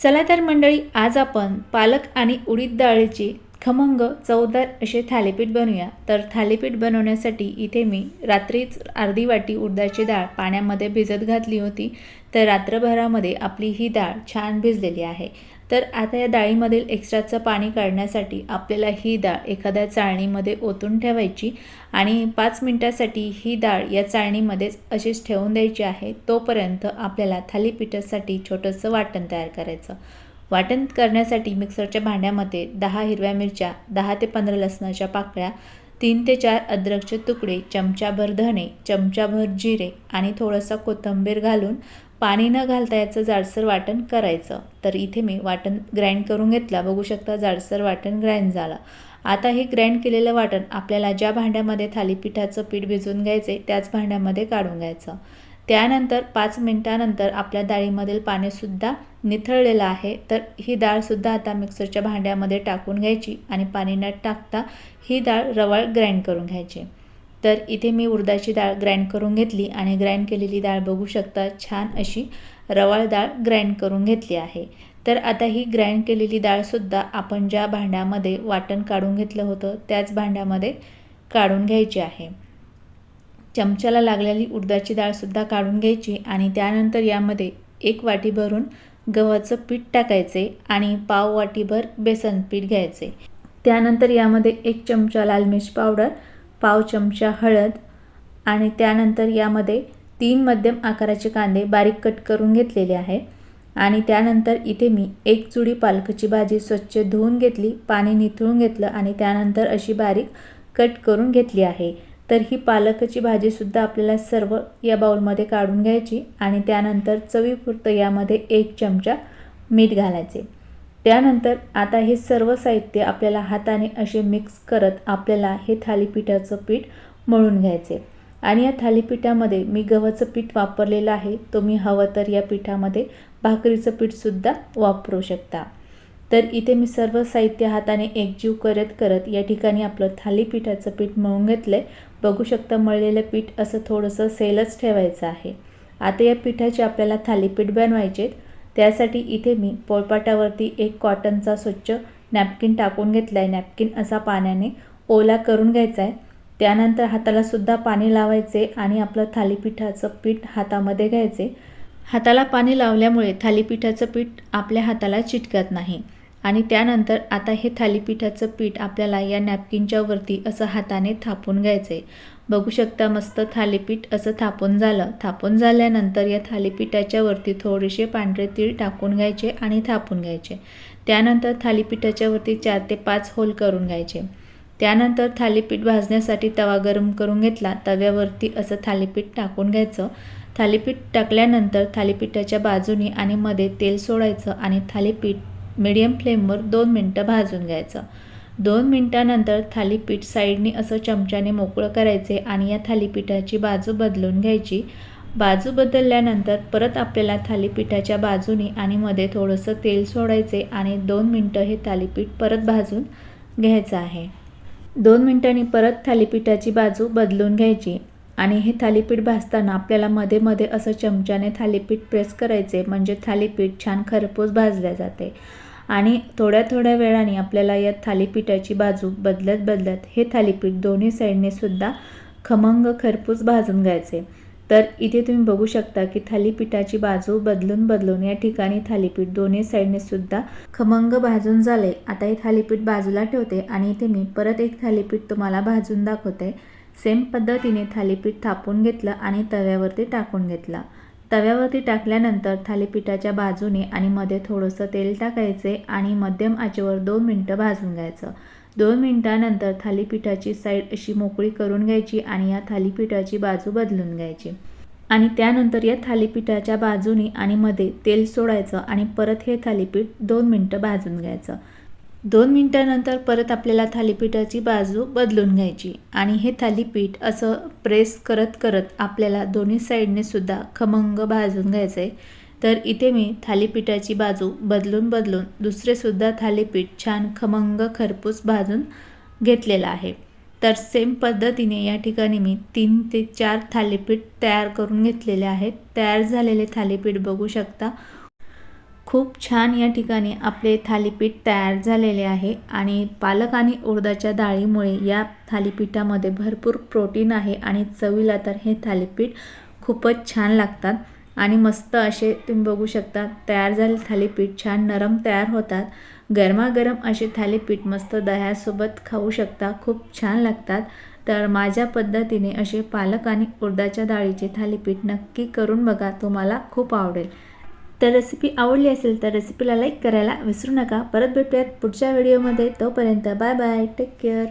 चला तर मंडळी आज आपण पालक आणि उडीद डाळीची खमंग चवदार असे थालीपीठ बनवूया. तर थालीपीठ बनवण्यासाठी इथे मी रात्रीच अर्धी वाटी उडदाची डाळ पाण्यामध्ये भिजत घातली होती. तर रात्रभरामध्ये आपली ही डाळ छान भिजलेली आहे. तर आता या डाळीमधील एक्स्ट्राचं पाणी काढण्यासाठी आपल्याला ही डाळ एखाद्या चाळणीमध्ये ओतून ठेवायची आणि पाच मिनटासाठी ही डाळ या चाळणीमध्येच अशीच ठेवून द्यायची आहे तोपर्यंत आपल्याला थालीपीठासाठी छोटंसं वाटण तयार करायचं. वाटण करण्यासाठी मिक्सरच्या भांड्यामध्ये दहा हिरव्या मिरच्या दहा ते पंधरा लसणाच्या पाकळ्या तीन ते चार अद्रकचे तुकडे चमचाभर धणे चमचाभर जिरे आणि थोडंसं कोथिंबीर घालून पाणी न घालता याचं जाडसर वाटण करायचं. तर इथे मी वाटण ग्राइंड करून घेतला. बघू शकता जाडसर वाटण ग्राइंड झालं. आता हे ग्राइंड केलेलं वाटण आपल्याला ज्या भांड्यामध्ये थालीपीठाचं पीठ भिजवून घ्यायचे त्याच भांड्यामध्ये काढून घ्यायचं. त्यानंतर पाच मिनटानंतर आपल्या डाळीमधील पाणीसुद्धा निथळलेलं आहे. तर ही डाळसुद्धा आता मिक्सरच्या भांड्यामध्ये टाकून घ्यायची आणि पाणी न टाकता ही डाळ रवाळ ग्राइंड करून घ्यायची. तर इथे मी उडदाची डाळ ग्राइंड करून घेतली आणि ग्राइंड केलेली डाळ बघू शकता छान अशी रवाळ डाळ ग्राइंड करून घेतली आहे. तर आता ही ग्राइंड केलेली डाळसुद्धा आपण ज्या भांड्यामध्ये वाटण काढून घेतलं होतं त्याच भांड्यामध्ये काढून घ्यायची आहे. चमच्याला लागलेली उडदाची डाळसुद्धा काढून घ्यायची आणि त्यानंतर यामध्ये एक वाटी भरून गव्हाचं पीठ टाकायचे आणि पाव वाटीभर बेसन पीठ घ्यायचे. त्यानंतर यामध्ये एक चमचा लाल मिर्च पावडर पाव चमचा हळद आणि त्यानंतर यामध्ये तीन मध्यम आकाराचे कांदे बारीक कट करून घेतलेले आहे. आणि त्यानंतर इथे मी एक चुडी पालकाची भाजी स्वच्छ धुवून घेतली पाणी निथळून घेतलं आणि त्यानंतर अशी बारीक कट करून घेतली आहे. तर ही पालकाची भाजीसुद्धा आपल्याला सर्व या बाउलमध्ये काढून घ्यायची आणि त्यानंतर चवीपुरतं यामध्ये एक चमचा मीठ घालायचे. त्यानंतर आता हे सर्व साहित्य आपल्याला हाताने असे मिक्स करत आपल्याला हे थालीपीठाचं पीठ मळून घ्यायचे. आणि या थालीपीठामध्ये मी गव्हाचं पीठ वापरलेलं आहे तुम्ही हवं तर या पिठामध्ये भाकरीचं पीठसुद्धा वापरू शकता. तर इथे मी सर्व साहित्य हाताने एकजीव करत करत या ठिकाणी आपलं थालीपीठाचं पीठ मळून घेतलं आहे बघू शकता मळलेलं पीठ असं थोडंसं सेलच ठेवायचं आहे. आता या पिठाचे आपल्याला थालीपीठ बनवायचे त्यासाठी इथे मी पोळपाटावरती एक कॉटनचा स्वच्छ नॅपकिन टाकून घेतला आहे नॅपकिन असा पाण्याने ओला करून घ्यायचा आहे त्यानंतर हाताला सुद्धा पाणी लावायचे आणि आपलं थालीपीठाचं पीठ हातामध्ये घ्यायचे. हाताला पाणी लावल्यामुळे थालीपीठाचं पीठ आपल्या हाताला चिटकत नाही. आणि त्यानंतर आता हे थालीपीठाचं पीठ आपल्याला या नॅपकिनच्या वरती असं हाताने थापून घ्यायचं आहे बघू शकता मस्त थालीपीठ असं थापून झालं. थापून झाल्यानंतर या थालीपीठाच्या वरती थोडेसे पांढरे तीळ टाकून घ्यायचे आणि थापून घ्यायचे. त्यानंतर थालीपीठाच्या वरती चार ते पाच होल करून घ्यायचे. त्यानंतर थालीपीठ भाजण्यासाठी तवा गरम करून घेतला. तव्यावरती असं थालीपीठ टाकून घ्यायचं. थालीपीठ टाकल्यानंतर थालीपीठाच्या बाजूनी आणि मध्ये तेल सोडायचं आणि थालीपीठ मिडियम फ्लेमवर दोन मिनटं भाजून घ्यायचं. दोन मिनटानंतर थालीपीठ साईडने असं चमच्याने मोकळं करायचे आणि या थालीपीठाची बाजू बदलून घ्यायची. बाजू बदलल्यानंतर परत आपल्याला थालीपीठाच्या बाजूने आणि मध्ये थोडंसं तेल सोडायचे आणि दोन मिनटं हे थालीपीठ परत भाजून घ्यायचं आहे. दोन मिनटांनी परत थालीपीठाची बाजू बदलून घ्यायची आणि हे थालीपीठ भाजताना आपल्याला मध्ये मध्ये असं चमच्याने थालीपीठ प्रेस करायचे म्हणजे थालीपीठ छान खरपूस भाजल्या जाते. आणि थोड्या थोड्या वेळाने आपल्याला या थालीपीठाची बाजू बदलत बदलत हे थालीपीठ दोन्ही साईडने सुद्धा खमंग खरपूस भाजून घ्यायचे. तर इथे तुम्ही बघू शकता की थालीपीठाची बाजू बदलून बदलून या ठिकाणी थालीपीठ दोन्ही साईडने सुद्धा खमंग भाजून झाले. आता हे थालीपीठ बाजूला ठेवते आणि इथे मी परत एक थालीपीठ तुम्हाला भाजून दाखवते. सेम पद्धतीने थालीपीठ थापून घेतलं आणि तव्यावरती टाकून घेतलं. तव्यावरती टाकल्यानंतर थालीपीठाच्या बाजूने आणि मध्ये थोडंसं तेल टाकायचे आणि मध्यम आचेवर दोन मिनटं भाजून घ्यायचं. दोन मिनटानंतर थालीपीठाची साईड अशी मोकळी करून घ्यायची आणि या थालीपीठाची बाजू बदलून घ्यायची. आणि त्यानंतर या थालीपीठाच्या बाजूने आणि मध्ये तेल सोडायचं आणि परत हे थालीपीठ दोन मिनटं भाजून घ्यायचं. दोन मिनटानंतर परत आपल्याला थालीपीठाची बाजू बदलून घ्यायची आणि हे थालीपीठ असं प्रेस करत करत आपल्याला दोन्ही साईडने सुद्धा खमंग भाजून घ्यायचं आहे तर इथे मी थालीपीठाची बाजू बदलून बदलून दुसरेसुद्धा थालीपीठ छान खमंग खरपूस भाजून घेतलेलं आहे. तर सेम पद्धतीने या ठिकाणी मी तीन ते चार थालीपीठ तयार करून घेतलेले आहेत. तयार झालेले थालीपीठ बघू शकता. खूप छान या ठिकाणी आपले थालीपीठ तयार झालेले आहे आणि पालक आणि उडदाच्या डाळीमुळे या थालीपीठामध्ये भरपूर प्रोटीन आहे आणि चवीला तर हे थालीपीठ खूपच छान लागतात. आणि मस्त असे तुम्ही बघू शकता तयार झाले थालीपीठ छान नरम तयार होतात. गरमागरम असे थालीपीठ मस्त दह्यासोबत खाऊ शकता खूप छान लागतात. तर माझ्या पद्धतीने असे पालक आणि उडदाच्या डाळीचे थालीपीठ नक्की करून बघा तुम्हाला खूप आवडेल. तर रेसिपी आवडली असेल तर रेसिपीला लाईक करायला विसरू नका. परत भेटूयात पुढच्या व्हिडिओमध्ये तोपर्यंत बाय बाय टेक केअर